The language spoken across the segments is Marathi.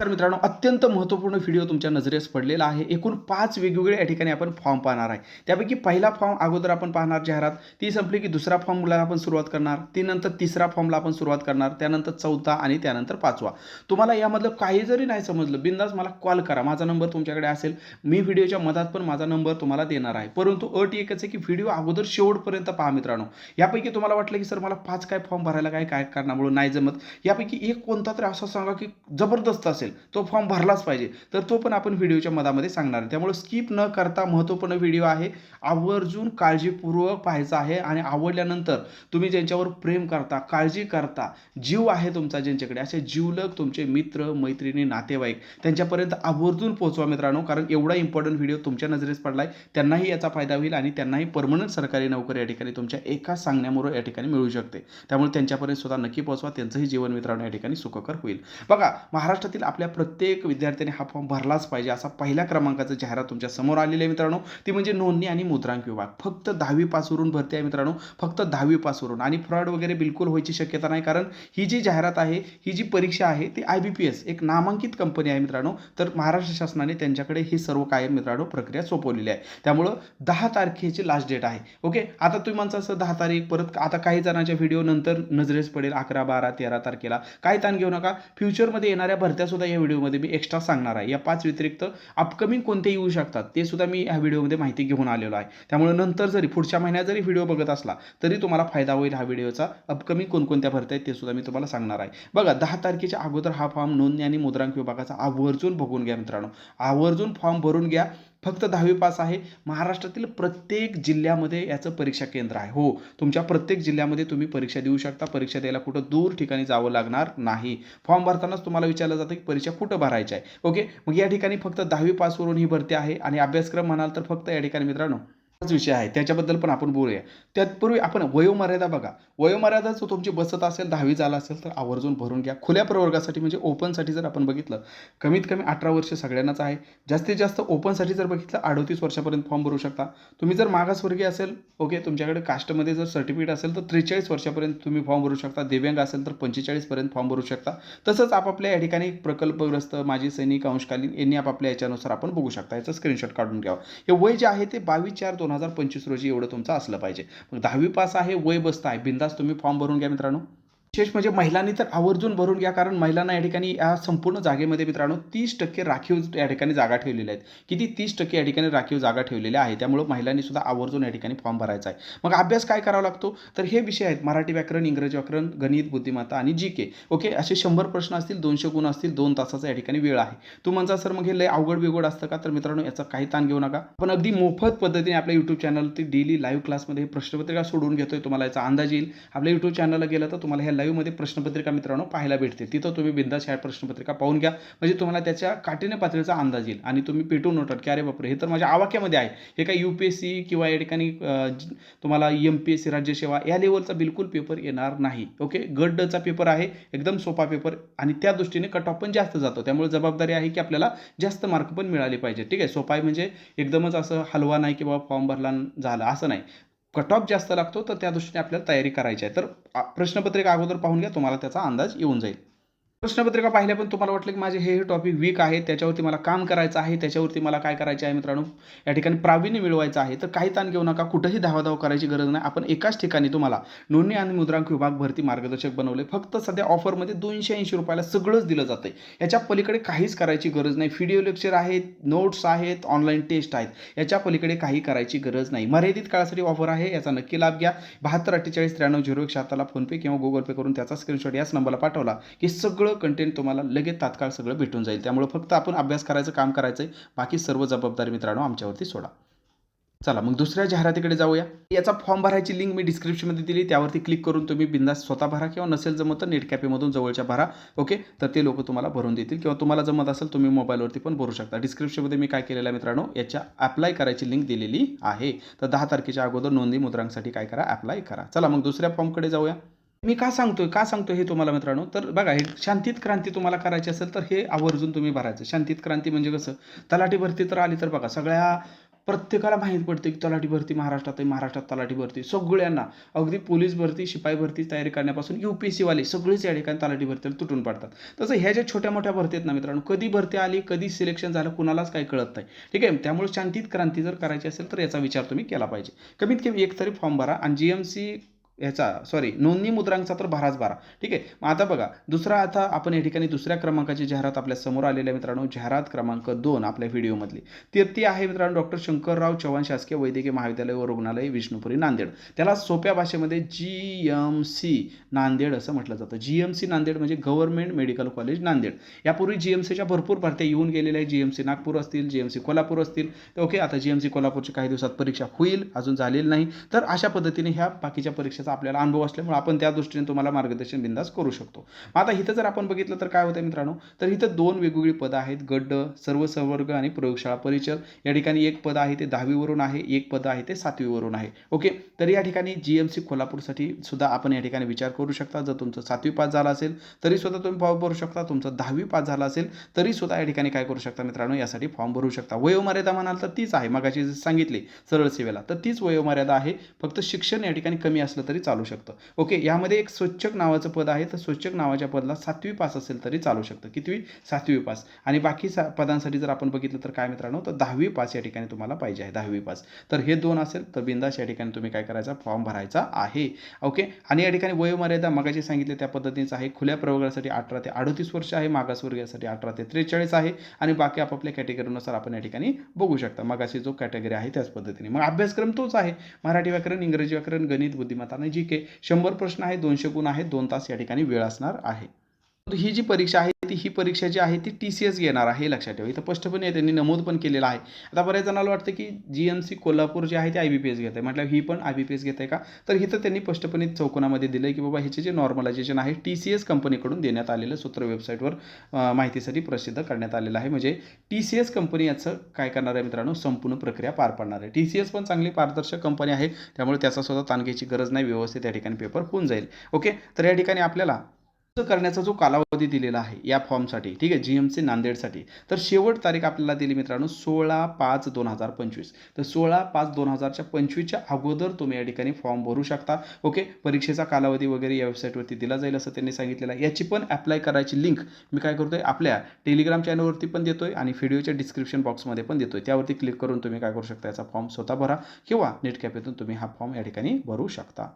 तर मित्रांनो अत्यंत महत्त्वपूर्ण व्हिडिओ तुमच्या नजरेस पडलेला आहे. एकूण पाच वेगवेगळ्या या ठिकाणी आपण फॉर्म पाहणार आहे. त्यापैकी पहिला फॉर्म अगोदर आपण पाहणार जाहिरात ती संपली की दुसरा फॉर्मला आपण सुरुवात करणार. ती नंतर तिसरा फॉर्मला आपण सुरुवात करणार. त्यानंतर चौथा आणि त्यानंतर पाचवा. तुम्हाला यामधलं काही जरी नाही समजलं बिंदास मला कॉल करा. माझा नंबर तुमच्याकडे असेल मी व्हिडिओच्या मधात पण माझा नंबर तुम्हाला देणार आहे. परंतु अट एकच आहे की व्हिडिओ अगोदर शेवटपर्यंत पहा मित्रांनो. यापैकी तुम्हाला वाटलं की सर मला पाच काय फॉर्म भरायला काय काय कारणामुळे नाही जमत? यापैकी एक कोणता तरी असा सांगा की जबरदस्त असेल. तो फॉर्म भरलाच पाहिजे. तर तो पण आपण व्हिडिओच्या मधामध्ये सांगणार आहे. त्यामुळे स्किप न करता महत्त्वपूर्ण व्हिडिओ आहे आवर्जून काळजीपूर्वक पाहायचा आहे आणि आवडल्यानंतर तुम्ही ज्यांच्यावर प्रेम करता काळजी करता जीव आहे तुमचा ज्यांच्याकडे असे जीवलग तुमचे मित्र मैत्रिणी नातेवाईक त्यांच्यापर्यंत आवर्जून पोहोचवा मित्रांनो. कारण एवढा इम्पॉर्टंट व्हिडिओ तुमच्या नजरेस पडलाय त्यांनाही याचा फायदा होईल आणि त्यांनाही परमनंट सरकारी नोकरी या ठिकाणी तुमच्या एका सांगण्यामुळे या ठिकाणी मिळू शकते. त्यामुळे त्यांच्यापर्यंत स्वतः नक्की पोहोचवा. त्यांचंही जीवन मित्रांनो या ठिकाणी सुखकर होईल. बघा महाराष्ट्रातील आपल्या प्रत्येक विद्यार्थ्याने हा फॉर्म भरलाच पाहिजे असा पहिल्या क्रमांकाचा जाहिरात तुमच्यासमोर आलेली आहे मित्रांनो. ती म्हणजे नोंदणी आणि मुद्रांक विभाग. फक्त दहावी पासवरून भरती आहे मित्रांनो. फक्त दहावी पासवरून आणि फ्रॉड वगैरे बिलकुल व्हायची शक्यता नाही कारण ही जी जाहिरात आहे ही जी परीक्षा आहे ती आय बी पी एस एक नामांकित कंपनी आहे मित्रांनो. तर महाराष्ट्र शासनाने त्यांच्याकडे ही सर्व कायम मित्रांनो प्रक्रिया सोपवलेली आहे. त्यामुळं दहा तारखेची लास्ट डेट आहे. ओके आता तुम्ही म्हणता असं दहा तारीख परत आता काही जणांच्या व्हिडिओ नंतर नजरेस पडेल अकरा बारा तेरा तारखेला. काय ताण घेऊ नका. फ्युचरमध्ये येणाऱ्या भरत्या सुद्धा या व्हिडिओमध्ये मी एक्स्ट्रा सांगणार आहे. या पाच व्यतिरिक्त अपकमिंग कोणते येऊ शकतात ते सुद्धा मी ह्या व्हिडिओमध्ये माहिती घेऊन आलेलो आहे. त्यामुळे नंतर जरी पुढच्या महिन्यात जरी व्हिडिओ बघत असला तरी तुम्हाला फायदा होईल हा व्हिडिओचा. अपकमिंग कोणकोणत्या भरता आहेत ते सुद्धा मी तुम्हाला सांगणार आहे. बघा दहा तारखेच्या अगोदर हा फॉर्म नोंदणी आणि मुद्रांक विभागाचा आवर्जून बघून घ्या मित्रांनो. आवर्जून फॉर्म भरून घ्या. फक्त दहावी पास आहे. महाराष्ट्रातील प्रत्येक जिल्ह्यामध्ये याचं परीक्षा केंद्र आहे. हो तुमच्या प्रत्येक जिल्ह्यामध्ये तुम्ही परीक्षा देऊ शकता. परीक्षा द्यायला कुठं दूर ठिकाणी जावं लागणार नाही. फॉर्म भरतानाच तुम्हाला विचारलं जातं की परीक्षा कुठं भरायची आहे. ओके? मग या ठिकाणी फक्त दहावी पासवरून ही भरती आहे आणि अभ्यासक्रम म्हणाल तर फक्त या ठिकाणी मित्रांनो विषय आहे. त्याच्याबद्दल पण आपण बोलूया. त्यापूर्वी आपण वयोमर्यादा बघा. वयोमर्यादा जर तुमची बसत असेल दहावी झाला असेल तर आवर्जून भरून घ्या. खुल्या प्रवर्गासाठी म्हणजे ओपनसाठी जर आपण बघितलं कमीत कमी अठरा वर्ष सगळ्यांनाच आहे. जास्तीत जास्त ओपनसाठी जर बघितलं अडोतीस वर्षापर्यंत फॉर्म भरू शकता. तुम्ही जर मागासवर्गीय असेल ओके तुमच्याकडे कास्टमध्ये जर सर्टिफिकेट असेल तर त्रेचाळीस वर्षापर्यंत तुम्ही फॉर्म भरू शकता. दिव्यांग असेल तर पंचेचाळीसपर्यंत फॉर्म भरू शकता. तसंच आपापल्या या ठिकाणी प्रकल्पग्रस्त माजी सैनिक अंशकालीन यांनी आपापल्या याच्यानुसार आपण बघू शकता. याचं स्क्रीनशॉट काढून घ्यावं. हे वय जे आहे ते बावीस चार दोन हजार पंचवीस रोजी एवढं तुमचं असलं पाहिजे. मग दहावी पास आहे वय बसता आहे. बिंदास तुम्ही फॉर्म भरून घ्या मित्रांनो. विशेष म्हणजे महिलांनी तर आवर्जून भरून घ्या कारण महिलांना या ठिकाणी या संपूर्ण जागेमध्ये मित्रांनो तीस टक्के राखीव या ठिकाणी जागा ठेवलेल्या आहेत. किती तीस टक्के या ठिकाणी राखीव जागा ठेवलेल्या आहे त्यामुळे महिलांनी सुद्धा आवर्जून या ठिकाणी फॉर्म भरायचा आहे. मग अभ्यास काय करावा लागतो? तर हे विषय आहेत मराठी व्याकरण इंग्रजी व्याकरण गणित बुद्धिमत्ता आणि जी के. ओके? असे शंभर प्रश्न असतील दोनशे गुण असतील दोन तासाचा या ठिकाणी वेळ आहे. तू म्हणता सर मग हे लय अवघड बिघड असतं का? तर मित्रांनो याचा काही ताण घेऊ नका. पण अगदी मोफत पद्धतीने आपल्या यूट्यूब चॅनलवरती डेली लाईव्ह क्लासमध्ये हे प्रश्नपत्रिका सोडून घेतोय तुम्हाला याचा अंदाज येईल. आपल्या यूट्यूब चॅनलला गेलं तर तुम्हाला ह्या लाईव्हमध्ये प्रश्नपत्रिका मित्रांनो पाहायला भेटते. तिथं तुम्ही बिंदास ह्या प्रश्नपत्रिका पाहून घ्या. म्हणजे तुम्हाला त्याच्या काठीने पातळीचा अंदाज येईल आणि तुम्ही पेटून नोटात की अरे बापरे हे तर माझ्या आवाक्यामध्ये आहे. हे काय यू पी एस सी किंवा या ठिकाणी तुम्हाला एम पी एस सी राज्यसेवा या लेवलचा बिलकुल पेपर येणार नाही. ओके? गट डचा पेपर आहे एकदम सोपा पेपर आणि त्या दृष्टीने कट ऑफ पण जास्त जातो. त्यामुळे जबाबदारी आहे की आपल्याला जास्त मार्क पण मिळाले पाहिजे. ठीक आहे? सोपा आहे म्हणजे एकदमच असं हलवा नाही की बाबा फॉर्म भरला झाला. असं नाही. कट ऑफ जास्त लागतो तर त्या दृष्टीने आपल्याला तयारी करायची आहे. तर प्रश्नपत्रिका अगोदर पाहून घ्या तुम्हाला त्याचा अंदाज येऊन जाईल. प्रश्नपत्रिका पाहिल्या पण तुम्हाला वाटलं की माझे हे हे टॉपिक वीक आहे त्याच्यावरती मला काम करायचं आहे त्याच्यावरती मला काय करायचे आहे मित्रांनो? या ठिकाणी प्रावीण्य मिळवायचं आहे. तर काही ताण घेऊ नका कुठंही धावाधाव करायची गरज नाही. आपण एकाच ठिकाणी तुम्हाला नोंदणी आणि मुद्रांक विभाग भरती मार्गदर्शक बनवले. फक्त सध्या ऑफरमध्ये दोनशे ऐंशी रुपयाला सगळंच दिलं जातं याच्या पलीकडे काहीच करायची गरज नाही. व्हिडिओ लेक्चर आहेत नोट्स आहेत ऑनलाईन टेस्ट आहेत. याच्या पलीकडे काही करायची गरज नाही. मर्यादित काळासाठी ऑफर आहे याचा नक्की लाभ घ्या. बहात्तर अठ्ठेचाळीस त्र्याण्णव झिरो एक शहात्तरला फोनपे किंवा गुगल पे करून त्याचा स्क्रीनशॉट याच नंबरला पाठवला की सगळं कंटेंट तुम्हाला लगेच तात्काळ सगळं भेटून जाईल. त्यामुळे फक्त आपण अभ्यास करायचं काम करायचं आहे बाकी सर्व जबाबदारी मित्रांनो आमच्यावरती सोडा. चला मग दुसऱ्या जाहिरातीकडे जाऊया. याचा फॉर्म भरायची लिंक मी डिस्क्रिप्शनमध्ये दिली. त्यावरती क्लिक करून तुम्ही बिंदास स्वतः भरा किंवा नसेल जमत तर नेट कॅफेमधून जवळच्या भरा. ओके तर ते लोक तुम्हाला भरून देतील किंवा तुम्हाला जमत असेल तुम्ही मोबाईलवरती पण भरू शकता. डिस्क्रिप्शनमध्ये मी काय केलेलं आहे मित्रांनो? याच्या अप्लाय करायची लिंक दिलेली आहे. तर दहा तारखेच्या अगोदर नोंदणी मुद्रांसाठी काय करा? अप्लाय करा. चला मग दुसऱ्या फॉर्मकडे जाऊया. मी का सांगतोय? का सांगतोय हे तुम्हाला मित्रांनो? तर बघा हे शांतीत क्रांती तुम्हाला करायची असेल तर हे आवर्जून तुम्ही भरायचं. शांतीत क्रांती म्हणजे कसं? तलाठी भरती तर आली तर बघा सगळ्या प्रत्येकाला माहीत पडते की तलाठी भरती महाराष्ट्रात आहे महाराष्ट्रात तलाठी भरती. सगळ्यांना. अगदी पोलीस भरती शिपाई भरती तयारी करण्यापासून यू पी एस सीवाले सगळेच या ठिकाणी तलाठी भरतीला तुटून पडतात. तसं ह्या ज्या छोट्या मोठ्या भरती आहेत ना मित्रांनो कधी भरती आली कधी सिलेक्शन झालं कुणालाच काही कळत नाही. ठीक आहे? त्यामुळे शांतीत क्रांती जर करायची असेल तर याचा विचार तुम्ही केला पाहिजे. कमीत कमी एक तरी फॉर्म भरा आणि जी एम सी ह्याचा सॉरी नोंदणी मुद्रांकचा तर भराच भरा ठीक आहे? मग आता बघा दुसरा आता आपण या ठिकाणी दुसऱ्या क्रमांकाची जाहिरात आपल्यासमोर आलेल्या मित्रांनो. जाहिरात क्रमांक दोन आपल्या व्हिडिओमधली तर ती आहे मित्रांनो डॉक्टर शंकरराव चव्हाण शासकीय वैद्यकीय महाविद्यालय व रुग्णालय विष्णुपुरी नांदेड. त्याला सोप्या भाषेमध्ये जी एम सी नांदेड असं म्हटलं जातं. जी एम सी नांदेड म्हणजे गव्हर्नमेंट मेडिकल कॉलेज नांदेड. यापूर्वी जी एम सीच्या भरपूर भरत्या येऊन गेलेल्या आहे जी एम सी नागपूर असतील जी एम सी कोल्हापूर असतील. तर ओके आता जी एम सी कोल्हापूरची काही दिवसात परीक्षा होईल अजून झालेली नाही. तर अशा पद्धतीने ह्या बाकीच्या परीक्षेचा आपल्याला अनुभव असल्यामुळे आपण त्या दृष्टीने तुम्हाला मार्गदर्शन बिंदास करू शकतो. मग आता इथं जर आपण बघितलं तर काय होतं मित्रांनो? तर इथं दोन वेगवेगळी पदं आहेत गड्ड सर्व संवर्ग आणि प्रयोगशाळा परिचर या ठिकाणी एक पद आहे ते दहावीवरून आहे एक पद आहे ते सातवीवरून आहे. ओके? तर या ठिकाणी जी एम सी कोल्हापूरसाठी सुद्धा आपण या ठिकाणी विचार करू शकता. जर तुमचं सातवी पास झालं असेल तरी सुद्धा तुम्ही फॉर्म भरू शकता. तुमचं दहावी पास झालं असेल तरी सुद्धा या ठिकाणी काय करू शकता मित्रांनो? यासाठी फॉर्म भरू शकता. वयोमर्यादा म्हणाल तर तीच आहे. मगाशी सांगितली सरळ सेवेला. तर तीच वयोमर्यादा आहे. फक्त शिक्षण या ठिकाणी कमी असलं तरी चालू शकतं. ओके यामध्ये एक स्वच्छक नावाचं पद आहे. तर स्वच्छक नावाच्या पदला सातवी पास असेल तरी चालू शकतं. कितवी? सातवी पास. आणि बाकी सा पदांसाठी जर आपण बघितलं तर काय मित्रांनो? तर दहावी पास या ठिकाणी तुम्हाला पाहिजे आहे दहावी पास. तर हे दोन असेल तर बिंदास या ठिकाणी तुम्ही काय करायचा? फॉर्म भरायचा आहे. ओके आणि या ठिकाणी वयोमर्यादा मगाशी सांगितले त्या पद्धतीचं आहे. खुल्या प्रवर्गासाठी अठरा ते अडतीस वर्ष आहे. मागासवर्गीयासाठी अठरा ते त्रेचाळीस आहे. आणि बाकी आपापल्या कॅटेगरीनुसार आपण या ठिकाणी बघू शकता. मगाशी जो कॅटेगरी आहे त्याच पद्धतीने. मग अभ्यासक्रम तोच आहे. मराठी व्याकरण इंग्रजी व्याकरण गणित बुद्धिमत्ता आणि जी के शंभर प्रश्न आहे दोनशे गुण आहेत दोन तास या ठिकाणी वेळ असणार आहे. ही जी परीक्षा आहे ती ही परीक्षा जी आहे ती टी सी एस घेणार आहे हे लक्षात ठेवा. इथं स्पष्टपणे त्यांनी नमूद पण केलेलं आहे. आता बऱ्याच जणांना वाटतं की जी एम सी कोल्हापूर जे आहे ते आय बी पी एस घेत आहे म्हटलं ही पण आय बी पी एस घेत आहे का? तर इथं त्यांनी स्पष्टपणे चौकोनामध्ये दिलं आहे की बाबा ह्याचे जे नॉर्मलायझेशन आहे टी सी एस कंपनीकडून देण्यात आलेलं सूत्र वेबसाईटवर माहितीसाठी प्रसिद्ध करण्यात आलेलं आहे. म्हणजे टी सी एस कंपनी याचं काय करणार आहे मित्रांनो? संपूर्ण प्रक्रिया पार पाडणार आहे. टी सी एस पण चांगली पारदर्शक कंपनी आहे. त्यामुळे त्याचा सुद्धा ताण घ्यायची गरज नाही. व्यवस्थित या ठिकाणी पेपर होऊन जाईल. ओके तर या ठिकाणी आपल्याला करण्याचा जो कालावधी दिलेला आहे या फॉर्मसाठी ठीक आहे जी एम सी नांदेडसाठी. तर शेवट तारीख आपल्याला दिली मित्रांनो सोळा पाच दोन हजार पंचवीस. तर सोळा पाच दोन हजारच्या पंचवीसच्या अगोदर तुम्ही या ठिकाणी फॉर्म भरू शकता. ओके? परीक्षेचा कालावधी वगैरे या वेबसाईटवरती दिला जाईल असं त्यांनी सांगितलेलं आहे. याची पण अप्लाय करायची लिंक मी काय करतोय? आपल्या टेलिग्राम चॅनलवरती पण देतोय आणि व्हिडिओच्या डिस्क्रिप्शन बॉक्समध्ये पण देतोय. त्यावरती क्लिक करून तुम्ही काय करू शकता याचा फॉर्म स्वतः भरा किंवा नेट कॅफेतून तुम्ही हा फॉर्म या ठिकाणी भरू शकता.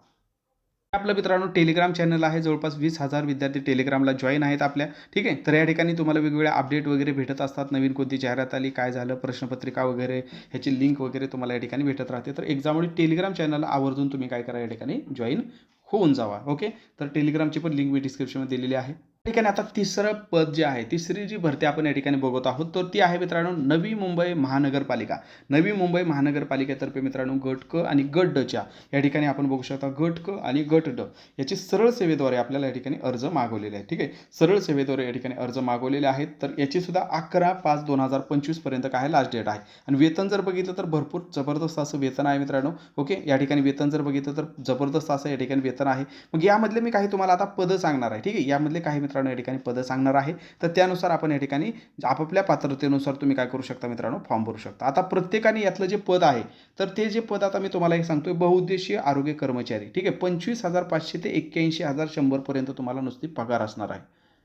आपलं मित्रांनो टेलिग्राम चॅनल आहे. जवळपास वीस हजार विद्यार्थी टेलिग्रामला जॉईन आहेत आपल्या. ठीक आहे? तर या ठिकाणी तुम्हाला वेगवेगळ्या अपडेट वगैरे भेटत असतात. नवीन कोणती जाहिरात आली काय झालं प्रश्नपत्रिका वगैरे ह्याची लिंक वगैरे तुम्हाला या ठिकाणी भेटत राहते. तर एक्झाममुळे टेलिग्राम चॅनलला आवर्जून तुम्ही काय करा या ठिकाणी जॉईन होऊन जावा. ओके तर टेलिग्रामची पण लिंक मी डिस्क्रिप्शनमध्ये दिलेली आहे. ठिकाणी आता तिसरं पद जे आहे तिसरी जी भरती आपण या ठिकाणी बघत आहोत तर ती आहे मित्रांनो नवी मुंबई महानगरपालिका. नवी मुंबई महानगरपालिकेतर्फे मित्रांनो गट क आणि गट डच्या या ठिकाणी आपण बघू शकता गट क आणि गट ड. याची सरळ सेवेद्वारे आपल्याला या ठिकाणी अर्ज मागवलेले आहे ठीक आहे? सरळ सेवेद्वारे या ठिकाणी अर्ज मागवलेले आहेत तर याची सुद्धा अकरा पाच दोन हजार पंचवीसपर्यंत काय लास्ट डेट आहे. आणि वेतन जर बघितलं तर भरपूर जबरदस्त असं वेतन आहे मित्रांनो ओके? या ठिकाणी वेतन जर बघितलं तर जबरदस्त असं या ठिकाणी वेतन आहे. मग यामधले मी काही तुम्हाला आता पदं सांगणार आहे ठीक आहे? यामधले काही मित्रांनो या ठिकाणी पदं सांगणार आहे. तर त्यानुसार आपण या ठिकाणी आपापल्या पात्रतेनुसार तुम्ही काय करू शकता मित्रांनो? फॉर्म भरू शकता. आता प्रत्येकाने यातलं जे पद आहे तर ते जे पद आता मी तुम्हाला एक सांगतोय बहुउद्देशीय आरोग्य कर्मचारी. ठीक आहे? पंचवीस हजार पाचशे ते एक्क्याऐंशी हजार शंभरपर्यंत तुम्हाला नुसती पगार असणार आहे.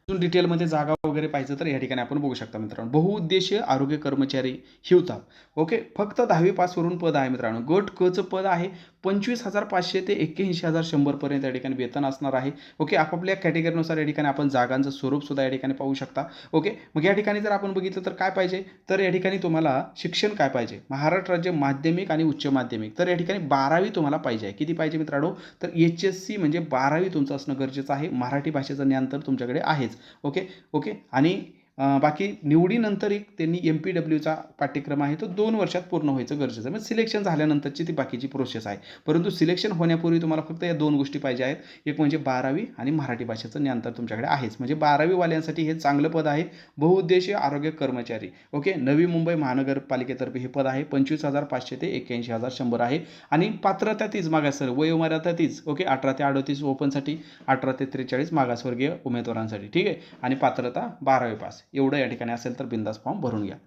अजून डिटेलमध्ये जागा वगैरे पाहिजे तर या ठिकाणी आपण बघू शकता मित्रांनो. बहुउद्देशीय आरोग्य कर्मचारी हिवताप. ओके फक्त दहावी पासवरून पद आहे मित्रांनो. गट कचं पद आहे. पंचवीस हजार पाचशे ते एक्क्याऐंशी हजार शंभरपर्यंत या ठिकाणी वेतन असणार आहे. ओके आपापल्या कॅटेगरीनुसार या ठिकाणी आपण जागांचं स्वरूपसुद्धा या ठिकाणी पाहू शकता. ओके मग या ठिकाणी जर आपण बघितलं तर काय पाहिजे? तर या ठिकाणी तुम्हाला शिक्षण काय पाहिजे? महाराष्ट्र राज्य माध्यमिक आणि उच्च माध्यमिक. तर या ठिकाणी बारावी तुम्हाला पाहिजे आहे. किती पाहिजे मित्रांनो? तर एच एस सी म्हणजे बारावी तुमचं असणं गरजेचं आहे. मराठी भाषेचं ज्ञान तर तुमच्याकडे आहेच. ओके ओके आणि बाकी निवडीनंतर एक त्यांनी एम पी डब्ल्यूचा पाठ्यक्रम आहे तो दोन वर्षात पूर्ण व्हायचं गरजेचं आहे. म्हणजे सिलेक्शन झाल्यानंतरची ती बाकीची प्रोसेस आहे. परंतु सिलेक्शन होण्यापूर्वी तुम्हाला फक्त या दोन गोष्टी पाहिजे आहेत. एक म्हणजे बारावी आणि मराठी भाषेचं ज्ञान तर तुमच्याकडे आहेच. म्हणजे बारावीवाल्यांसाठी हे चांगलं पद आहे. बहुउद्देशीय आरोग्य कर्मचारी. ओके? नवी मुंबई महानगरपालिकेतर्फे हे पद आहे. पंचवीस हजार पाचशे ते एक्क्याऐंशी हजार शंभर आहे. आणि पात्रता तीच मागासवर्ग वयोमर्यादा तीच. ओके? अठरा ते अडतीस ओपनसाठी अठरा ते त्रेचाळीस मागासवर्गीय उमेदवारांसाठी. ठीक आहे? आणि पात्रता बारावी पास. एवढं या ठिकाणी असेल तर बिंदास फॉर्म भरून घ्या.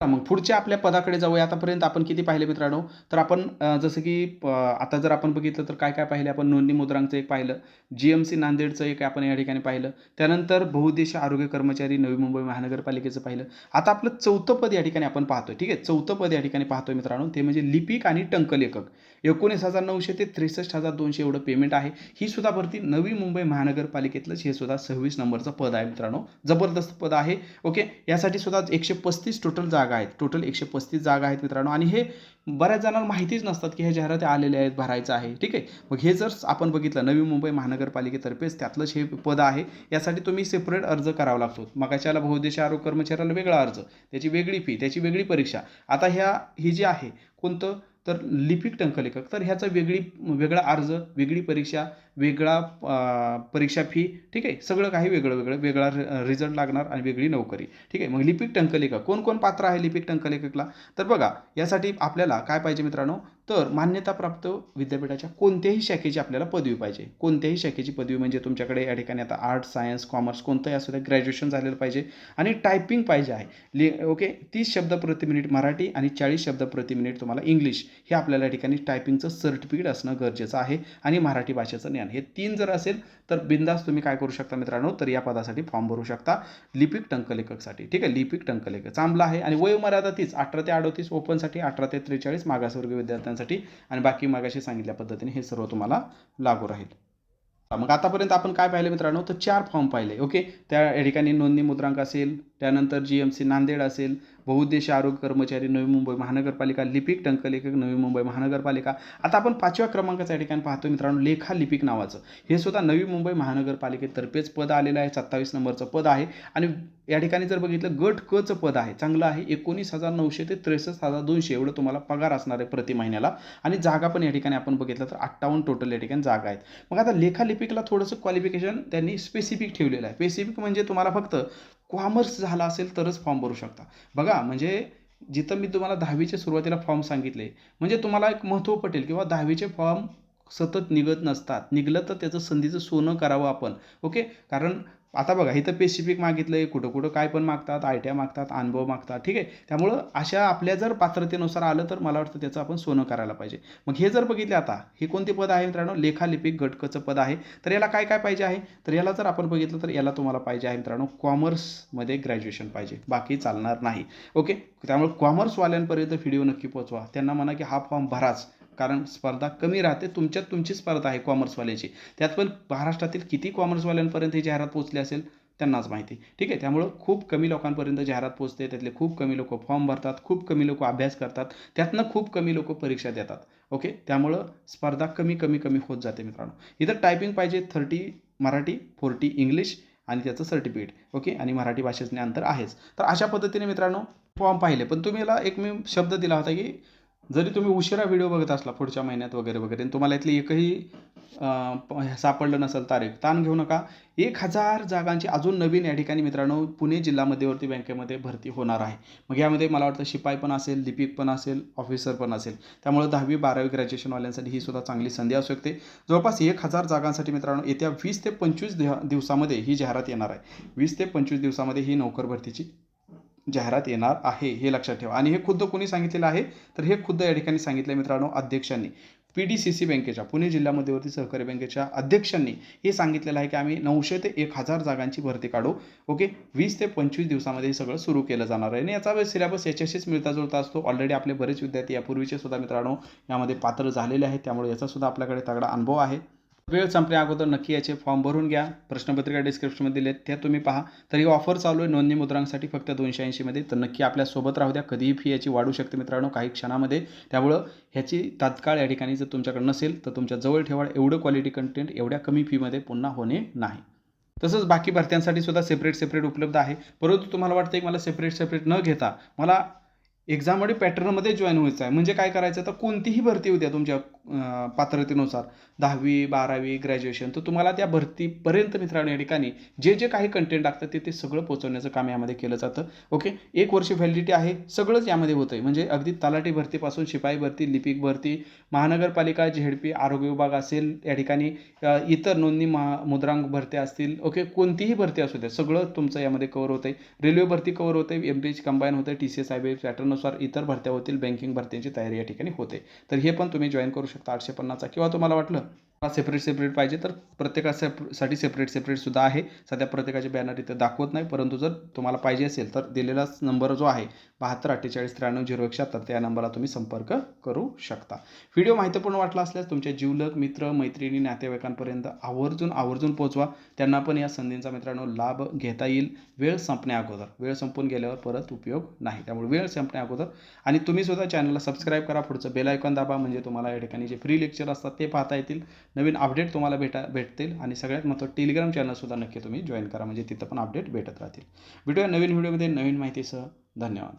मग पुढच्या आपल्या पदाकडे जाऊया. आतापर्यंत आपण किती पाहिले मित्रांनो? तर आपण जसं की आता जर आपण बघितलं तर काय काय पाहिले? आपण नोंदणी मुद्रांकचं एक पाहिलं. जी एम सी नांदेडचं एक आपण या ठिकाणी पाहिलं. त्यानंतर बहुउद्देशीय आरोग्य कर्मचारी नवी मुंबई महानगरपालिकेचं पाहिलं. आता आपलं चौथं पद या ठिकाणी आपण पाहतोय. ठीक आहे? चौथं पद या ठिकाणी पाहतोय मित्रांनो. ते म्हणजे लिपिक आणि टंकलेखक. एकोणीस हजार नऊशे ते त्रेसष्ट हजार दोनशे एवढं पेमेंट आहे. ही सुद्धा भरती नवी मुंबई महानगरपालिकेतलंच हे सुद्धा सव्वीस नंबरचं पद आहे मित्रांनो. जबरदस्त पद आहे. ओके यासाठी सुद्धा एकशे पस्तीस टोटल जागा आहेत. टोटल एकशे पस्तीस जागा आहेत मित्रांनो. आणि हे बऱ्याच जणांना माहितीच नसतात की हे जाहिराती आलेले आहेत भरायचं आहे. ठीक आहे? मग हे जर आपण बघितलं नवी मुंबई महानगरपालिकेतर्फेच त्यातलंच हे पद आहे. यासाठी तुम्ही सेपरेट अर्ज करावा लागतो. मगाच्याला बहुउद्देशीय आरोग्य कर्मचाऱ्याला वेगळा अर्ज त्याची वेगळी फी त्याची वेगळी परीक्षा. आता ह्या ही जी आहे कोणतं? तर लिपिक टंकलेखक. तर ह्याचा वेगळी वेगळा अर्ज वेगळी परीक्षा वेगळा परीक्षा फी ठीक आहे? सगळं काही वेगळं वेगळं. वेगळा रिझल्ट लागणार आणि वेगळी नोकरी ठीक आहे? मग लिपिक टंकलेखक कोण कोण पात्र आहे लिपिक टंकलेखकला? तर बघा यासाठी आपल्याला काय पाहिजे मित्रांनो? तर मान्यताप्राप्त विद्यापीठाच्या कोणत्याही शाखेची आपल्याला पदवी पाहिजे. कोणत्याही शाखेची पदवी म्हणजे तुमच्याकडे या ठिकाणी आता आर्ट सायन्स कॉमर्स कोणतंही असू द्या ग्रॅज्युएशन झालेलं पाहिजे. आणि टायपिंग पाहिजे आहे. लि ओके तीस शब्द प्रति मिनिट मराठी आणि चाळीस शब्द प्रति मिनिट तुम्हाला इंग्लिश हे आपल्याला या ठिकाणी टायपिंगचं सर्टिफिकेट असणं गरजेचं आहे आणि मराठी भाषेचं ज्ञान हे तीन जर असेल तर बिंदास तुम्ही काय करू शकता मित्रांनो? तर या पदासाठी फॉर्म भरू शकता लिपिक टंकलेखकसाठी. ठीक आहे? लिपिक टंकलेखक. चांगला आहे. आणि वयोमर्यादा तीच अठरा ते अडतीस ओपनसाठी अठरा ते त्रेचाळीस मागासवर्गीय विद्यार्थ्यांसाठी आणि बाकी मागाशी सांगितल्या पद्धतीने हे सर्व तुम्हाला लागू राहील. मग आतापर्यंत आपण काय पाहिलं मित्रांनो? तर चार फॉर्म पाहिले. ओके त्या या ठिकाणी नोंदणी मुद्रांक असेल त्यानंतर जी एम सी नांदेड असेल बहुउद्देशीय आरोग्य कर्मचारी नवी मुंबई महानगरपालिका लिपिक टंकलेखक नवी मुंबई महानगरपालिका. आता आपण पाचव्या क्रमांकाच्या ठिकाणी पाहतो मित्रांनो लेखा लिपिक नावाचं. हे सुद्धा नवी मुंबई महानगरपालिकेतर्फेच पद आलेलं आहे सत्तावीस नंबरचं पद आहे. आणि या ठिकाणी जर बघितलं गट कचं पद आहे चांगलं आहे. एकोणीस हजार नऊशे ते त्रेसष्ट हजार दोनशे एवढं तुम्हाला पगार असणार आहे प्रति महिन्याला. आणि जागा पण या ठिकाणी आपण बघितलं तर अठ्ठावन्न टोटल या ठिकाणी जागा आहेत. मग आता लेखालिपिकला थोडंसं क्वालिफिकेशन त्यांनी स्पेसिफिक ठेवलेलं आहे. स्पेसिफिक म्हणजे तुम्हाला फक्त कॉमर्स झाला असेल तरच फॉर्म भरू शकता. बघा म्हणजे जिथं मी तुम्हाला दहावीच्या सुरुवातीला फॉर्म सांगितले म्हणजे तुम्हाला एक महत्त्व पटेल किंवा दहावीचे फॉर्म सतत निघत नसतात. निघलं तर त्याचं संधीचं सोनं करावं आपण. ओके? कारण आता बघा इथं पेसिफिक मागितलं आहे कुठं कुठं काय पण मागतात आय टी आय मागतात अनुभव मागतात ठीक आहे? त्यामुळं अशा आपल्या जर पात्रतेनुसार आलं तर मला वाटतं त्याचं आपण सोनं करायला पाहिजे. मग हे जर बघितले आता हे कोणते पद आहे मित्रांनो? लेखालिपिक घटकचं पद आहे. तर याला काय काय पाहिजे आहे? तर याला जर आपण बघितलं तर याला तुम्हाला पाहिजे आहे मित्रांनो कॉमर्समध्ये ग्रॅज्युएशन पाहिजे. बाकी चालणार नाही. ओके? त्यामुळे कॉमर्सवाल्यांपर्यंत व्हिडिओ नक्की पोचवा त्यांना म्हणा की हा फॉर्म भराच. कारण स्पर्धा कमी राहते तुमच्यात तुमची स्पर्धा आहे कॉमर्सवाल्याची त्यात पण महाराष्ट्रातील किती कॉमर्सवाल्यांपर्यंत ही जाहिरात पोहोचली असेल त्यांनाच माहिती. ठीक आहे? त्यामुळं खूप कमी लोकांपर्यंत जाहिरात पोचते त्यातले खूप कमी लोक फॉर्म भरतात खूप कमी लोक अभ्यास करतात त्यातनं खूप कमी लोक परीक्षा देतात. ओके? त्यामुळं स्पर्धा कमी कमी कमी होत जाते मित्रांनो. इथं टायपिंग पाहिजे थर्टी मराठी फोर्टी इंग्लिश आणि त्याचं सर्टिफिकेट ओके? आणि मराठी भाषेचं ज्ञान तर आहेच. तर अशा पद्धतीने मित्रांनो फॉर्म पाहिले. पण तुम्ही एक मी शब्द दिला होता की जरी तुम्ही उशिरा व्हिडिओ बघत असला पुढच्या महिन्यात वगैरे वगैरे आणि तुम्हाला इथली एकही सापडलं नसेल तारीख ताण घेऊ नका. एक हजार जागांची अजून नवीन या ठिकाणी मित्रांनो पुणे जिल्हा मध्यवर्ती बँकेमध्ये भरती होणार आहे. मग यामध्ये मला वाटतं शिपाई पण असेल लिपिक पण असेल ऑफिसर पण असेल. त्यामुळे दहावी बारावी ग्रॅज्युएशनवाल्यांसाठी ही सुद्धा चांगली संधी असू शकते. जवळपास एक हजार जागांसाठी मित्रांनो येत्या वीस ते पंचवीस दिवसामध्ये ही जाहिरात येणार आहे. वीस ते पंचवीस दिवसामध्ये ही नोकर भरतीची जाहिरात येणार आहे हे लक्षात ठेवा. आणि हे खुद्द कोणी सांगितलेलं आहे? तर हे खुद्द या ठिकाणी सांगितलं मित्रांनो अध्यक्षांनी. पी डी सी सी बँकेच्या पुणे जिल्हा मध्यवर्ती सहकारी बँकेच्या अध्यक्षांनी हे सांगितलेलं आहे की आम्ही नऊशे ते एक हजार जागांची भरती काढू. ओके? वीस ते पंचवीस दिवसामध्ये हे सगळं सुरू केलं जाणार आहे. आणि याचा सिलेबस याच्याशीच मिळता जुळता असतो. ऑलरेडी आपले बरेच विद्यार्थी यापूर्वीचे सुद्धा मित्रांनो यामध्ये पात्र झालेले आहेत. त्यामुळे याचा सुद्धा आपल्याकडे तगडा अनुभव आहे. वेळ संपल्या अगोदर नक्की याचे फॉर्म भरून घ्या. प्रश्नपत्रिका डिस्क्रिप्शनमध्ये दिलेत त्या तुम्ही पहा. तर ही ऑफर चालू आहे नोंदणी मुद्रांसाठी फक्त दोनशे ऐंशीमध्ये तर नक्की आपल्यासोबत राहू द्या. कधीही फी याची वाढू शकते मित्रांनो काही क्षणामध्ये. त्यामुळं ह्याची तात्काळ या ठिकाणी जर तुमच्याकडे नसेल तर तुमच्या जवळ ठेवा. एवढं क्वालिटी कंटेंट एवढ्या कमी फीमध्ये पुन्हा होणे नाही. तसंच बाकी भरत्यांसाठी सुद्धा सेपरेट सेपरेट उपलब्ध आहे. परंतु तुम्हाला वाटतं की मला सेपरेट सेपरेट न घेता मला एक्झाममध्ये पॅटर्नमध्ये जॉईन व्हायचं आहे म्हणजे काय करायचं? तर कोणतीही भरती होऊ द्या तुमच्या पात्रतेनुसार दहावी बारावी ग्रॅज्युएशन तर तुम्हाला त्या भरतीपर्यंत मित्रांनो या ठिकाणी जे जे काही कंटेंट लागतं ते ते सगळं पोहोचवण्याचं काम यामध्ये केलं जातं. ओके एक वर्ष व्हॅलिडिटी आहे सगळंच यामध्ये होतं आहे म्हणजे अगदी तलाठी भरतीपासून शिपाई भरती लिपिक भरती महानगरपालिका झेडपी आरोग्य विभाग असेल या ठिकाणी इतर नोंदणी महा मुद्रांक भरत्या असतील. ओके कोणतीही भरती असू द्या सगळं तुमचं यामध्ये कवर होतं आहे रेल्वे भरती कवर होते एम पी एच कंबाईन होते T C S I B पॅटर्ननुसार इतर भरत्या होतील बँकिंग भरत्यांची तयारी या ठिकाणी होते. तर हे पण तुम्ही जॉईन करू शकता. आठशे पन्नासचा किंवा तुम्हाला वाटलं सेपरेट सेपरेट पाहिजे. तर प्रत्येकासाठी सेपरेट सेपरेट सुद्धा आहे. सध्या प्रत्येकाचे बॅनर इथं दाखवत नाही. परंतु जर तुम्हाला पाहिजे असेल तर दिलेला नंबर जो आहे बहात्तर अठ्ठेचाळीस त्र्याण्णव झिरो एकशे तर त्या नंबरला तुम्ही संपर्क करू शकता. व्हिडिओ माहितीपूर्ण वाटला असल्यास तुमच्या जीवलक मित्र मैत्रिणी नातेवाईकांपर्यंत आवर्जून आवर्जून पोहोचवा. त्यांना पण या संधींचा मित्रांनो लाभ घेता येईल. वेळ संपण्या अगोदर. वेळ संपून गेल्यावर परत उपयोग नाही. त्यामुळे वेळ संपण्या अगोदर. आणि तुम्ही सुद्धा चॅनलला सबस्क्राईब करा. पुढचं बेल आयकॉन दाबा. म्हणजे तुम्हाला या ठिकाणी जे फ्री लेक्चर असतात ते पाहता येतील. नवीन अपडेट तुम्हाला भेटा भेटतील आणि सगळ्यात महत्त्व टेलिग्राम चॅनलसुद्धा नक्की तुम्ही जॉईन करा. म्हणजे तिथं पण अपडेट भेटत राहतील. भेटूया नवीन व्हिडिओमध्ये नवीन माहितीसह. धन्यवाद.